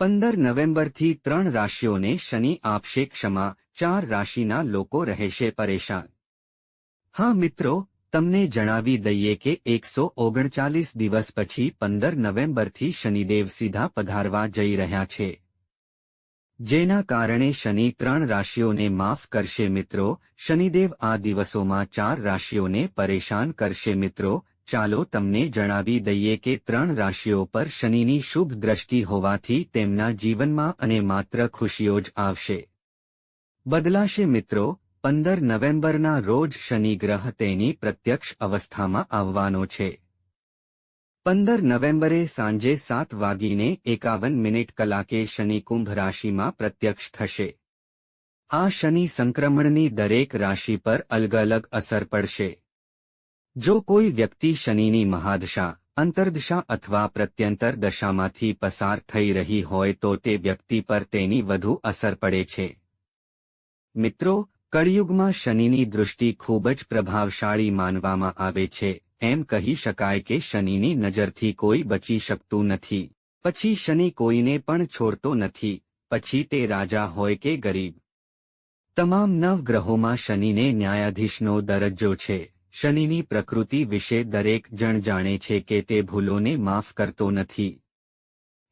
પંદર નવેમ્બરથી ત્રણ રાશિઓને શનિ આપશે ક્ષમા, ચાર રાશિના લોકો રહેશે પરેશાન. હા મિત્રો, તમને જણાવી દઈએ કે એકસો ઓગણચાલીસ દિવસ પછી પંદર નવેમ્બરથી શનિદેવ સીધા પધારવા જઈ રહ્યા છે. જેના કારણે શનિ ત્રણ રાશિઓને માફ કરશે મિત્રો, શનિદેવ આ દિવસોમાં ચાર રાશિઓને પરેશાન કરશે મિત્રો ચાલો તમને જણાવી દઈએ કે ત્રણ રાશિઓ પર શનિની શુભ દ્રષ્ટિ હોવાથી તેમના જીવનમાં અને માત્ર ખુશીઓ જ આવશે. બદલાશે મિત્રો, પંદર નવેમ્બરના રોજ શનિ ગ્રહ તેની પ્રત્યક્ષ અવસ્થામાં આવવાનો છે. પંદર નવેમ્બરે સાંજે સાત વાગીને એકાવન મિનિટ કલાકે શનિ કુંભ રાશિમાં પ્રત્યક્ષ થશે. આ શનિ સંક્રમણની દરેક રાશિ પર અલગ અલગ અસર પડશે. જો કોઈ વ્યક્તિ શનિની મહાદશા, અંતર્દશા અથવા પ્રત્યંતર દશામાંથી પસાર થઈ રહી હોય તો તે વ્યક્તિ પર તેની વધુ અસર પડે છે. મિત્રો, કળિયુગમાં શનિની દૃષ્ટિ ખૂબ જ પ્રભાવશાળી માનવામાં આવે છે, એમ કહી શકાય કે શનિની નજરથી કોઈ બચી શકતું નથી. પછી શનિ કોઈને પણ છોડતો નથી, પછી તે રાજા હોય કે ગરીબ. તમામ નવ ગ્રહોમાં શનિને ન્યાયાધીશનો દરજ્જો છે. શનિની પ્રકૃતિ વિશે દરેક જણ જાણે છે કે તે ભૂલોને માફ કરતો નથી.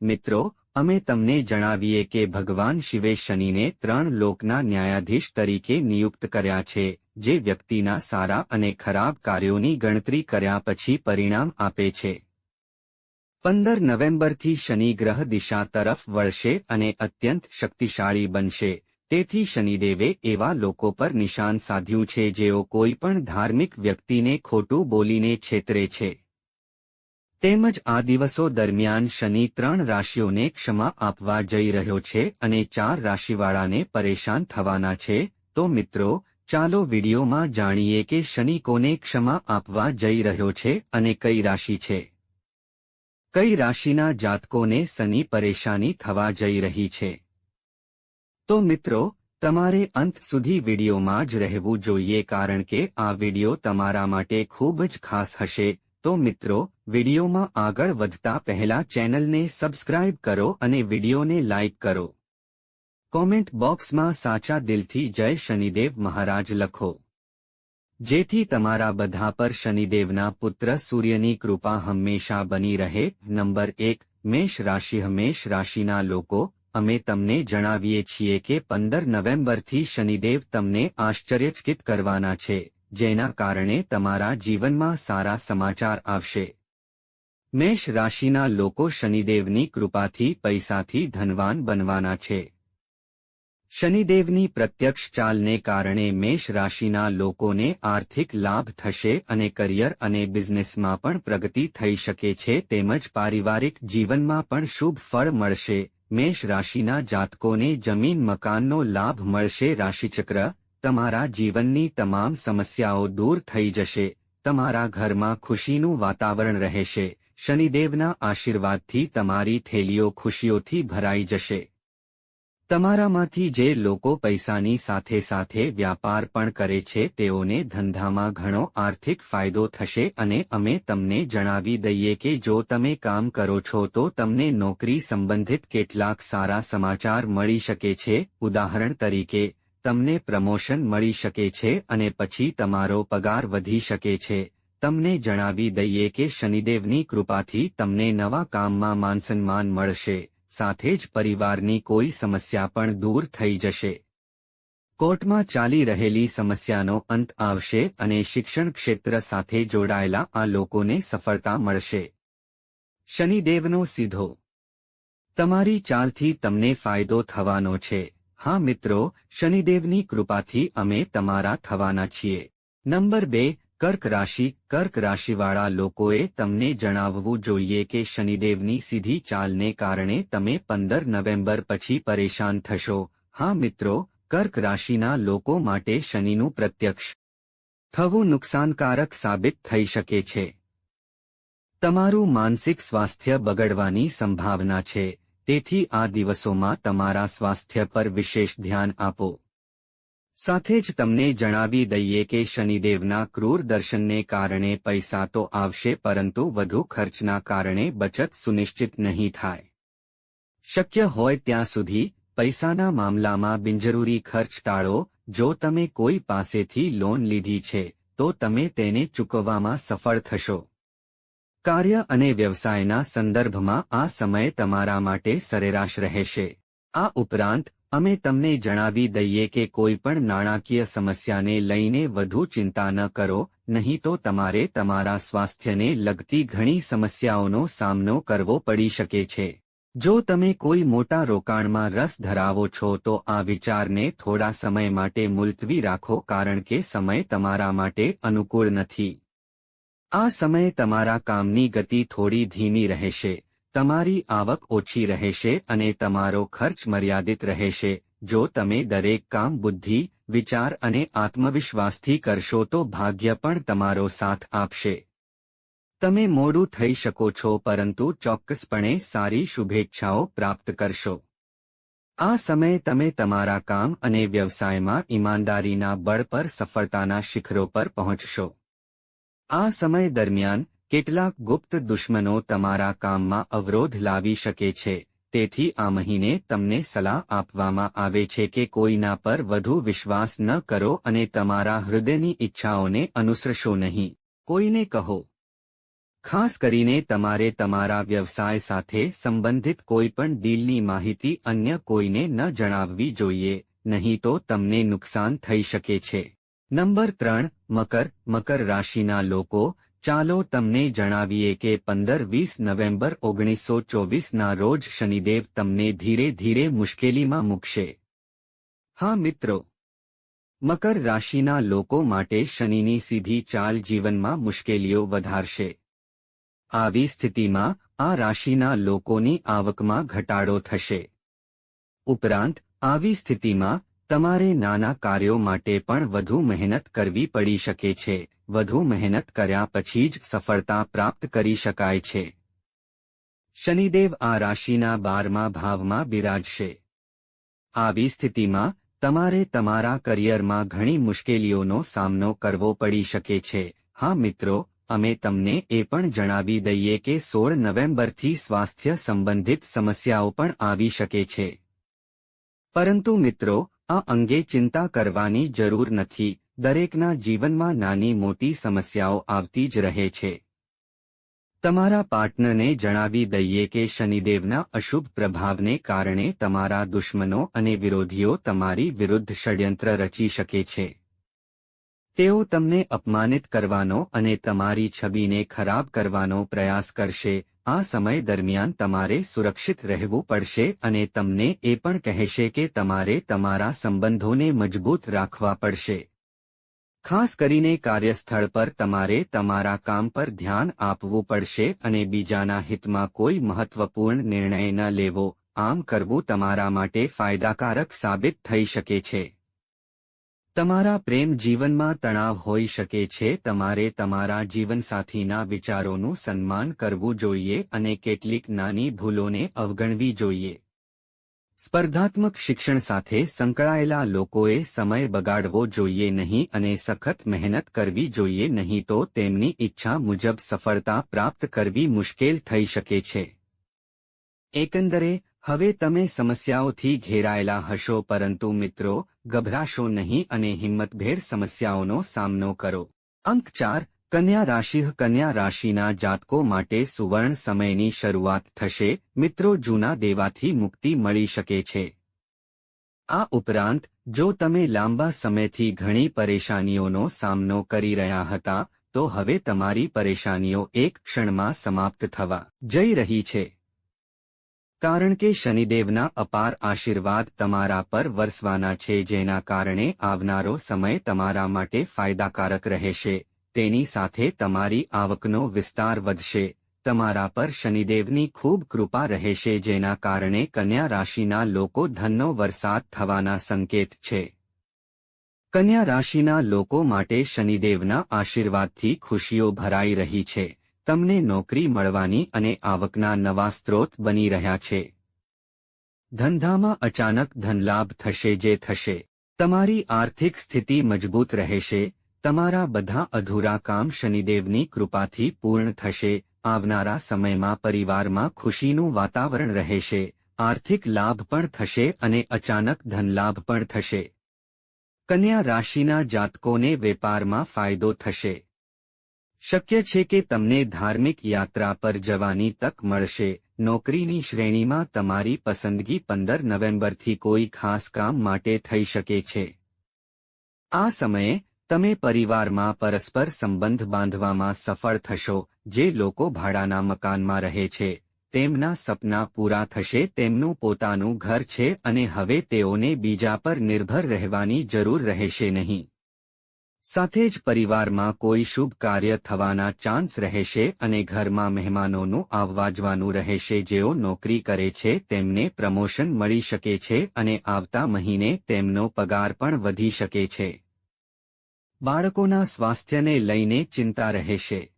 મિત્રો, અમે તમને જણાવીએ કે ભગવાન શિવે શનિને ત્રણ લોકના ન્યાયાધીશ તરીકે નિયુક્ત કર્યા છે, જે વ્યક્તિના સારા અને ખરાબ કાર્યોની ગણતરી કર્યા પછી પરિણામ આપે છે. પંદર નવેમ્બરથી શનિ ગ્રહ દિશા તરફ વળશે અને અત્યંત શક્તિશાળી બનશે. તેથી શનિદેવે એવા લોકો પર નિશાન સાધ્યું છે જેઓ કોઈ પણ ધાર્મિક વ્યક્તિને ખોટું બોલીને છેતરે છે. તેમજ આ દિવસો દરમિયાન શનિ ત્રણ રાશિઓને ક્ષમા આપવા જઈ રહ્યો છે અને ચાર રાશિવાળાને પરેશાન થવાના છે, તો મિત્રો, ચાલો વિડીયોમાં જાણીએ કે શનિ કોને ક્ષમા આપવા જઈ રહ્યો છે અને કઈ રાશિ છે. કઈ રાશિના જાતકોને શનિ પરેશાની થવા જઈ રહી છે? તો મિત્રો, તમારે અંત સુધી વિડીયોમાં જ રહેવું જોઈએ કારણ કે આ વીડિયો તમારા માટે ખૂબ જ ખાસ હશે. તો મિત્રો, વિડીયોમાં આગળ વધતા પહેલા ચેનલને સબસ્ક્રાઇબ કરો અને વિડીયોને લાઇક કરો. કોમેન્ટ બોક્સમાં સાચા દિલથી જય શનિદેવ મહારાજ લખો. જેથી તમારા બધા પર શનિદેવના પુત્ર સૂર્યની કૃપા હંમેશા બની રહે. નંબર એક, મેષ રાશિ હમેશ રાશિના લોકો અમે તમને જણાવીએ છીએ કે પંદર નવેમ્બરથી શનિદેવ તમને આશ્ચર્યચકિત કરવાના છે, જેના કારણે તમારા જીવનમાં સારા સમાચાર આવશે. મેષ રાશિના લોકો શનિદેવની કૃપાથી પૈસાથી ધનવાન બનવાના છે. શનિદેવની પ્રત્યક્ષ ચાલને કારણે મેષ રાશિના લોકોને આર્થિક લાભ થશે અને કરિયર અને બિઝનેસમાં પણ પ્રગતિ થઈ શકે છે, તેમજ પારિવારિક જીવનમાં પણ શુભ ફળ મળશે. મેષ રાશિના જાતકોને જમીન મકાનનો લાભ મળશે. રાશિચક્ર, તમારા જીવનની તમામ સમસ્યાઓ દૂર થઈ જશે. તમારા ઘરમાં ખુશીનું વાતાવરણ રહેશે. શનિદેવના આશીર્વાદથી તમારી થેલીઓ ખુશીઓથી ભરાઈ જશે. તમારામાંથી જે લોકો પૈસાની સાથે સાથે વ્યાપાર પણ કરે છે, તેઓને ધંધામાં ઘણો આર્થિક ફાયદો થશે અને અમે તમને જણાવી દઈએ કે જો તમે કામ કરો છો તો તમને નોકરી સંબંધિત કેટલાક સારા સમાચાર મળી શકે છે. ઉદાહરણ તરીકે, તમને પ્રમોશન મળી શકે છે અને પછી તમારો પગાર વધી શકે છે. તમને જણાવી દઈએ કે શનિદેવની કૃપાથી તમને નવા કામમાં માનસન્માન મળશે. સાથે જ પરિવારની કોઈ સમસ્યા પણ દૂર થઈ જશે. કોર્ટમાં ચાલી રહેલી સમસ્યાનો અંત આવશે અને શિક્ષણ ક્ષેત્ર સાથે જોડાયેલા આ લોકોને સફળતા મળશે. શનિદેવનો સીધો. તમારી ચાલથી તમને ફાયદો થવાનો છે. હા મિત્રો, શનિદેવની કૃપાથી અમે તમારા થવાના છીએ. નંબર બે કર્ક રાશિ, કર્ક રાશિવાળા લોકોએ તમને જણાવવું જોઈએ કે શનિદેવની સીધી ચાલને કારણે તમે પંદર નવેમ્બર પછી પરેશાન થશો. હા મિત્રો, કર્ક રાશિના લોકો માટે શનિનું પ્રત્યક્ષ થવું નુકસાનકારક સાબિત થઈ શકે છે. તમારું માનસિક સ્વાસ્થ્ય બગડવાની સંભાવના છે. તેથી આ દિવસોમાં તમારા સ્વાસ્થ્ય પર વિશેષ ધ્યાન આપો. સાથે જ તમને જણાવી દઈએ કે શનિદેવના ક્રૂર દર્શનને કારણે પૈસા તો આવશે પરંતુ વધુ ખર્ચના કારણે બચત સુનિશ્ચિત નહીં થાય. શક્ય હોય ત્યાં સુધી પૈસાના મામલામાં બિનજરૂરી ખર્ચ ટાળો, જો તમે કોઈ પાસેથી લોન લીધી છે, તો તમે તેને ચૂકવવામાં સફળ થશો. કાર્ય અને વ્યવસાયના સંદર્ભમાં આ સમય તમારા માટે સરેરાશ રહેશે. આ ઉપરાંત અમે તમને જણાવી દઈએ કે કોઈ પણ નાણાકીય સમસ્યાને લઈને વધુ ચિંતા ન કરો, નહીં તો તમારે તમારા સ્વાસ્થ્યને લગતી ઘણી સમસ્યાઓનો સામનો કરવો પડી શકે છે. જો તમે કોઈ મોટા રોકાણમાં રસ ધરાવો છો તો આ વિચારને થોડા સમય માટે મુલતવી રાખો કારણ કે સમય તમારા માટે અનુકૂળ નથી. આ સમયે તમારા કામની ગતિ થોડી ધીમી રહેશે. તમારી આવક ઓછી રહેશે અને તમારો ખર્ચ મર્યાદિત રહેશે. જો તમે દરેક કામ બુદ્ધિ, વિચાર અને આત્મવિશ્વાસથી કરશો તો ભાગ્ય પણ તમારો સાથ આપશે. તમે મોડું થઈ શકો છો પરંતુ ચોક્કસપણે સારી શુભેચ્છાઓ પ્રાપ્ત કરશો. આ સમયે તમે તમારા કામ અને વ્યવસાયમાં ઈમાનદારીના બળ પર સફળતાના શિખરો પર પહોંચશો. આ સમય દરમિયાન કેટલાક ગુપ્ત દુશ્મનો તમારા કામમાં અવરોધ લાવી શકે છે, તેથી આ મહિને તમને સલાહ આપવામાં આવે છે કે કોઈના પર વધુ વિશ્વાસ ન કરો અને તમારા હૃદયની ઈચ્છાઓને અનુસરશો નહીં. કોઈને કહો. ખાસ કરીને તમારે તમારા વ્યવસાય સાથે સંબંધિત કોઈપણ ડીલની માહિતી અન્ય કોઈને ન જણાવવી જોઈએ, નહીં તો તમને નુકસાન થઈ શકે છે. નંબર ત્રણ, મકર મકર રાશિના લોકો ચાલો તમને જણાવીએ કે પંદર વીસ નવેમ્બર ઓગણીસો ચોવીસના રોજ શનિદેવ તમને ધીરે ધીરે મુશ્કેલીમાં મૂકશે. હા મિત્રો. મકર રાશિના લોકો માટે શનિની સીધી ચાલ જીવનમાં મુશ્કેલીઓ વધારશે. આવી સ્થિતિમાં આ રાશિના લોકોની આવકમાં ઘટાડો થશે. ઉપરાંત, આવી સ્થિતિમાં તમારે નાના કાર્યો માટે પણ વધુ મહેનત કરવી પડી શકે છે. વધુ મહેનત કર્યા પછી જ સફળતા પ્રાપ્ત કરી શકાય છે. શનિદેવ આ રાશિના બારમા ભાવમાં બિરાજશે. આવી સ્થિતિમાં તમારે તમારા કરિયરમાં ઘણી મુશ્કેલીઓનો સામનો કરવો પડી શકે છે. હા મિત્રો, અમે તમને એ પણ જણાવી દઈએ કે સોળ નવેમ્બરથી સ્વાસ્થ્ય સંબંધિત સમસ્યાઓ પણ આવી શકે છે. પરંતુ મિત્રો, આ અંગે ચિંતા કરવાની જરૂર નથી. દરેકના જીવનમાં નાની મોટી સમસ્યાઓ આવતી જ રહે છે. તમારા પાર્ટનરને જણાવી દઈએ કે શનિદેવના અશુભ પ્રભાવને કારણે તમારા દુશ્મનો અને વિરોધીઓ તમારી વિરુદ્ધ ષડયંત્ર રચી શકે છે. તેઓ તમને અપમાનિત કરવાનો અને તમારી છબીને ખરાબ કરવાનો પ્રયાસ કરશે. આ સમય દરમિયાન તમારે સુરક્ષિત રહેવું પડશે અને તમને એ પણ કહેશે કે તમારે તમારા સંબંધોને મજબૂત રાખવા પડશે. ખાસ કરીને કાર્યસ્થળ પર તમારે તમારા કામ પર ધ્યાન આપવું પડશે અને બીજાના હિતમાં કોઈ મહત્વપૂર્ણ નિર્ણય ન લેવો, આમ કરવું તમારા માટે ફાયદાકારક સાબિત થઈ શકે છે. તમારા પ્રેમ જીવનમાં તણાવ હોઈ શકે છે, તમારે તમારા જીવનસાથીના વિચારોનું સન્માન કરવું જોઈએ અને કેટલીક નાની ભૂલોને અવગણવી જોઈએ. સ્પર્ધાત્મક શિક્ષણ સાથે સંકળાયેલા લોકોએ સમય બગાડવો જોઈએ નહીં અને સખત મહેનત કરવી જોઈએ નહીં તો તેમની ઈચ્છા મુજબ સફળતા પ્રાપ્ત કરવી મુશ્કેલ થઈ શકે છે. એકંદરે, હવે તમે સમસ્યાઓથી ઘેરાયેલા હશો પરંતુ મિત્રો, ગભરાશો નહીં અને હિંમતભેર સમસ્યાઓનો સામનો કરો. અંક ચાર કન્યા રાશિ કન્યા રાશિના જાતકો માટે સુવર્ણ સમયની શરૂઆત થશે, મિત્રો જૂના દેવાથી મુક્તિ મળી શકે છે. આ ઉપરાંત, જો તમે લાંબા સમયથી ઘણી પરેશાનીઓનો સામનો કરી રહ્યા હતા, તો હવે તમારી પરેશાનીઓ એક ક્ષણમાં સમાપ્ત થવા જઈ રહી છે. કારણ કે શનિદેવના અપાર આશીર્વાદ તમારા પર વરસવાના છે, જેના કારણે આવનારો સમય તમારા માટે ફાયદાકારક રહેશે. તેની સાથે તમારી આવકનો વિસ્તાર વધશે. તમારા પર શનિદેવની ખૂબ કૃપા રહેશે જેના કારણે કન્યા રાશિના લોકો ધનનો વરસાદ થવાના સંકેત છે. કન્યા રાશિના લોકો માટે શનિદેવના આશીર્વાદથી ખુશીઓ ભરાઈ રહી છે. તમને નોકરી મળવાની અને આવકના નવા સ્ત્રોત બની રહ્યા છે. ધંધામાં અચાનક ધનલાભ થશે જે થશે. તમારી આર્થિક સ્થિતિ મજબૂત રહેશે. તમારા બધા અધૂરા કામ શનિદેવની કૃપાથી પૂર્ણ થશે, આવનારા સમયમાં પરિવારમાં ખુશીનું વાતાવરણ રહેશે, આર્થિક લાભ પણ થશે અને અચાનક ધનલાભ પણ થશે. કન્યા રાશિના જાતકોને વેપારમાં ફાયદો થશે. શક્ય છે કે તમને ધાર્મિક યાત્રા પર જવાની તક મળશે, નોકરીની શ્રેણીમાં તમારી પસંદગી પંદર નવેમ્બરથી કોઈ ખાસ કામ માટે થઈ શકે છે. આ સમયે તમે પરિવારમાં પરસ્પર સંબંધ બાંધવામાં સફળ થશો, જે લોકો ભાડાના મકાનમાં રહે છે, તેમના સપના પૂરા થશે, તેમનું પોતાનું ઘર છે અને હવે તેઓને બીજા પર નિર્ભર રહેવાની જરૂર રહેશે નહીં. સાથે જ પરિવારમાં કોઈ શુભ કાર્ય થવાના ચાન્સ રહેશે અને ઘરમાં મહેમાનોનું આવવા જવાનું રહેશે, જેઓ નોકરી કરે છે, તેમને પ્રમોશન મળી શકે છે અને આવતા મહિને તેમનો પગાર પણ વધી શકે છે. બાળકોના સ્વાસ્થ્યને લઈને ચિંતા રહેશે.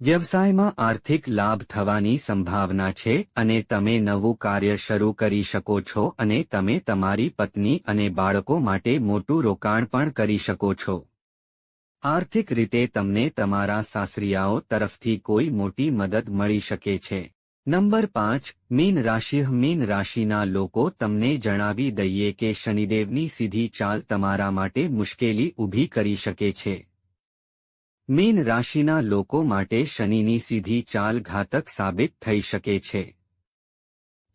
વ્યવસાયમાં આર્થિક લાભ થવાની સંભાવના છે અને તમે નવું કાર્ય શરૂ કરી શકો છો અને તમે તમારી પત્ની અને બાળકો માટે મોટું રોકાણ પણ કરી શકો છો. આર્થિક રીતે તમને તમારા સાસરિયાઓ તરફથી કોઈ મોટી મદદ મળી શકે છે. નંબર પાંચ, મીન રાશિ, મીન રાશિના લોકો તમને જણાવી દઈએ કે શનિદેવની સીધી ચાલ તમારા માટે મુશ્કેલી ઊભી કરી શકે છે. મીન રાશિના લોકો માટે શનિની સીધી ચાલ ઘાતક સાબિત થઈ શકે છે.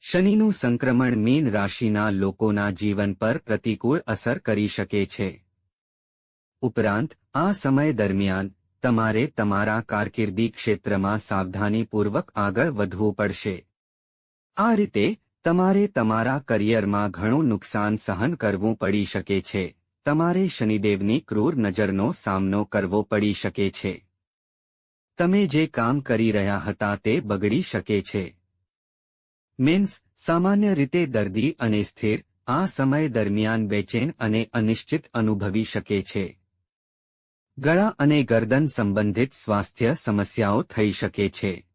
શનિનું સંક્રમણ મીન રાશિના લોકોના જીવન પર પ્રતિકૂળ અસર કરી શકે છે. ઉપરાંત, આ સમય દરમિયાન તમારે તમારા કારકિર્દી ક્ષેત્રમાં સાવધાનીપૂર્વક આગળ વધવું પડશે. આ રીતે, તમારે તમારા કરિયરમાં ઘણું નુકસાન સહન કરવું પડી શકે છે. તમારે શનિદેવની ક્રૂર નજરનો સામનો કરવો પડી શકે છે. તમે જે કામ કરી રહ્યા હતા તે બગડી શકે છે. મીન્સ, સામાન્ય રીતે દર્દી અને સ્થિર, આ સમય દરમિયાન બેચેન અને અનિશ્ચિત અનુભવી શકે છે. ગળા અને ગરદન સંબંધિત સ્વાસ્થ્ય સમસ્યાઓ થઈ શકે છે.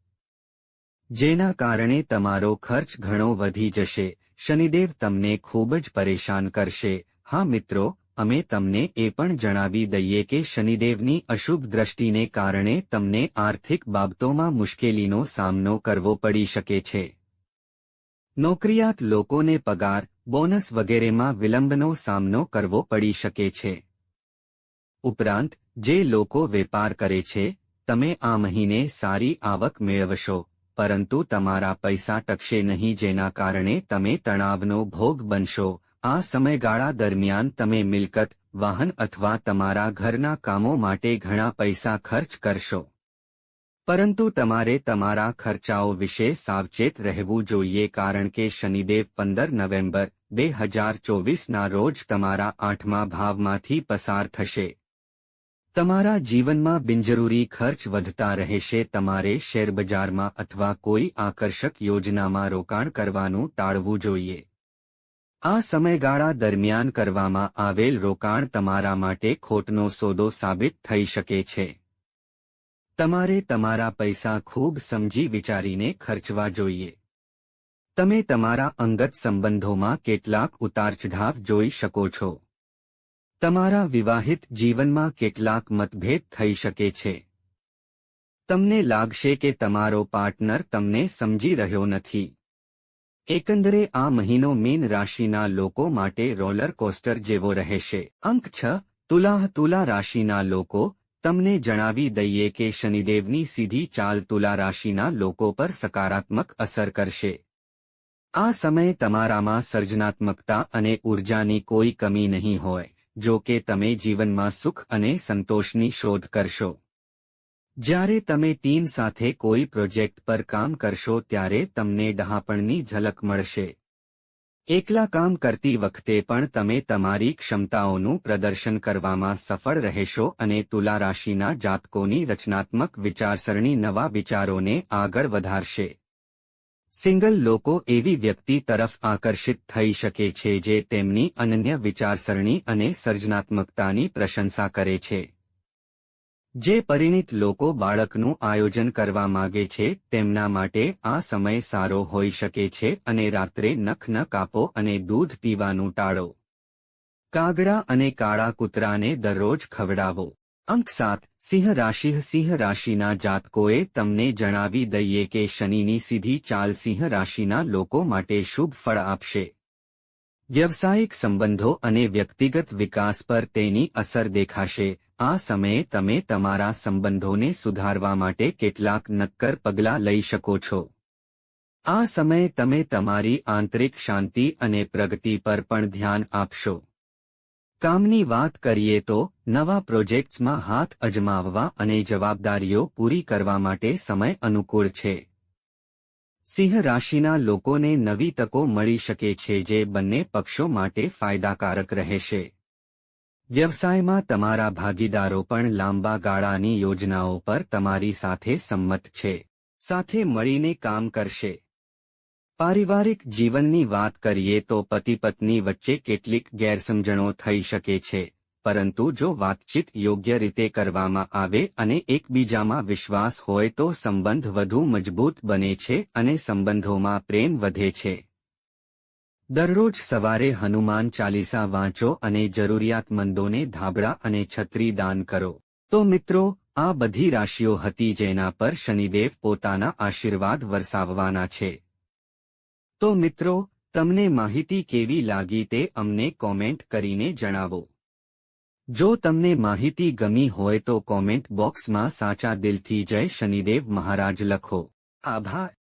જેના કારણે તમારો ખર્ચ ઘણો વધી જશે. શનિદેવ તમને ખૂબ જ પરેશાન કરશે. હા મિત્રો, અમે તમને એ પણ જણાવી દઈએ કે શનિદેવની અશુભ દ્રષ્ટિને કારણે તમને આર્થિક બાબતોમાં મુશ્કેલીનો સામનો કરવો પડી શકે છે. નોકરિયાત લોકોને પગાર, બોનસ વગેરેમાં વિલંબનો સામનો કરવો પડી શકે છે. ઉપરાંત જે લોકો વેપાર કરે છે, તમે આ મહિને સારી આવક મેળવશો, પરંતુ તમારા પૈસા ટકશે નહીં જેના કારણે તમે તણાવનો ભોગ બનશો. આ સમયગાળા દરમિયાન તમે મિલકત, વાહન અથવા તમારા ઘરના કામો માટે ઘણા પૈસા ખર્ચ કરશો. પરંતુ તમારે તમારા ખર્ચાઓ વિશે સાવચેત રહેવું જોઈએ કારણ કે શનિદેવ પંદર નવેમ્બર, બે હજાર ચોવીસના રોજ તમારા આઠમા ભાવમાંથી પસાર થશે. તમારા જીવનમાં બિનજરૂરી ખર્ચ વધતા રહેશે, તમારે શેરબજારમાં અથવા કોઈ આકર્ષક યોજનામાં રોકાણ કરવાનું ટાળવું જોઈએ. આ સમયગાળા દરમિયાન કરવામાં આવેલ રોકાણ તમારા માટે ખોટનો સોદો સાબિત થઈ શકે છે. તમારે તમારા પૈસા ખૂબ સમજી વિચારીને ખર્ચવા જોઈએ. તમે તમારા અંગત સંબંધોમાં કેટલાક ઉતારચઢાવ જોઈ શકો છો. તમારા વિવાહિત જીવનમાં કેટલાક મતભેદ થઈ શકે છે. તમને લાગશે કે તમારો પાર્ટનર તમને સમજી રહ્યો નથી. એકંદરે આ મહિનો મીન રાશિના લોકો માટે રોલર કોસ્ટર જેવો રહેશે. અંક છ, તુલાહ તુલા રાશિના લોકો, તમને જણાવી દઈએ કે શનિદેવની સીધી ચાલ તુલા રાશિના લોકો પર સકારાત્મક અસર કરશે. આ સમયે તમારામાં સર્જનાત્મકતા અને ઉર્જાની કોઈ કમી નહીં હોય. જો કે તમે જીવનમાં સુખ અને સંતોષની શોધ કરશો. જ્યારે તમે ટીમ સાથે કોઈ પ્રોજેક્ટ પર કામ કરશો ત્યારે તમને ડહાપણની ઝલક મળશે. એકલા કામ કરતી વખતે પણ તમે તમારી ક્ષમતાઓનું પ્રદર્શન કરવામાં સફળ રહેશો અને તુલા રાશિના જાતકોની રચનાત્મક વિચારસરણી નવા વિચારોને આગળ વધારશે. સિંગલ લોકો એવી વ્યક્તિ તરફ આકર્ષિત થઈ શકે છે જે તેમની અનન્ય વિચારસરણી અને સર્જનાત્મકતાની પ્રશંસા કરે છે. જે પરિણિત લોકો બાળકનું આયોજન કરવા માગે છે, તેમના માટે આ સમય સારો હોઈ શકે છે અને રાત્રે નખ ન કાપો અને દૂધ પીવાનું ટાળો. કાગડા અને કાળા કૂતરાને દરરોજ ખવડાવો. અંક સાત, સિંહ રાશિ, સિંહ રાશિના જાતકોએ તમને જણાવી દઈએ કે શનિની સીધી ચાલ સિંહ રાશિના લોકો માટે શુભ ફળ આપશે. વ્યવસાયિક સંબંધો અને વ્યક્તિગત વિકાસ પર તેની અસર દેખાશે. આ સમયે તમે તમારા સંબંધોને સુધારવા માટે કેટલાક નક્કર પગલાં લઈ શકો છો. આ સમયે તમે તમારી આંતરિક શાંતિ અને પ્રગતિ પર પણ ધ્યાન આપશો. કામની વાત કરીએ તો, નવા પ્રોજેક્ટ્સમાં હાથ અજમાવવા અને જવાબદારીઓ પૂરી કરવા માટે સમય અનુકૂળ છે. સિંહ રાશિના લોકોને નવી તકો મળી શકે છે જે બંને પક્ષો માટે ફાયદાકારક રહેશે. વ્યવસાયમાં તમારા ભાગીદારો પણ લાંબા ગાળાની યોજનાઓ પર તમારી સાથે સંમત છે. સાથે મળીને કામ કરશે. પારિવારિક જીવનની વાત કરીએ તો પતિ પત્ની વચ્ચે કેટલીક ગેરસમજણો થઈ શકે છે, પરંતુ જો વાતચીત યોગ્ય રીતે કરવામાં આવે અને એકબીજામાં વિશ્વાસ હોય તો સંબંધ વધુ મજબૂત બને છે અને સંબંધોમાં પ્રેમ વધે છે. દરરોજ સવારે હનુમાન ચાલીસા વાંચો અને જરૂરિયાતમંદોને ધાબળા અને છત્રી દાન કરો. તો મિત્રો, આ બધી રાશિઓ હતી જેના પર શનિદેવ પોતાના આશીર્વાદ વરસાવવાના છે. તો મિત્રો, તમને માહિતી કેવી લાગી તે અમને કોમેન્ટ કરીને જણાવો. જો તમને માહિતી ગમી હોય તો કોમેન્ટ બોક્સમાં સાચા દિલથી જય શનિદેવ મહારાજ લખો. આભાર.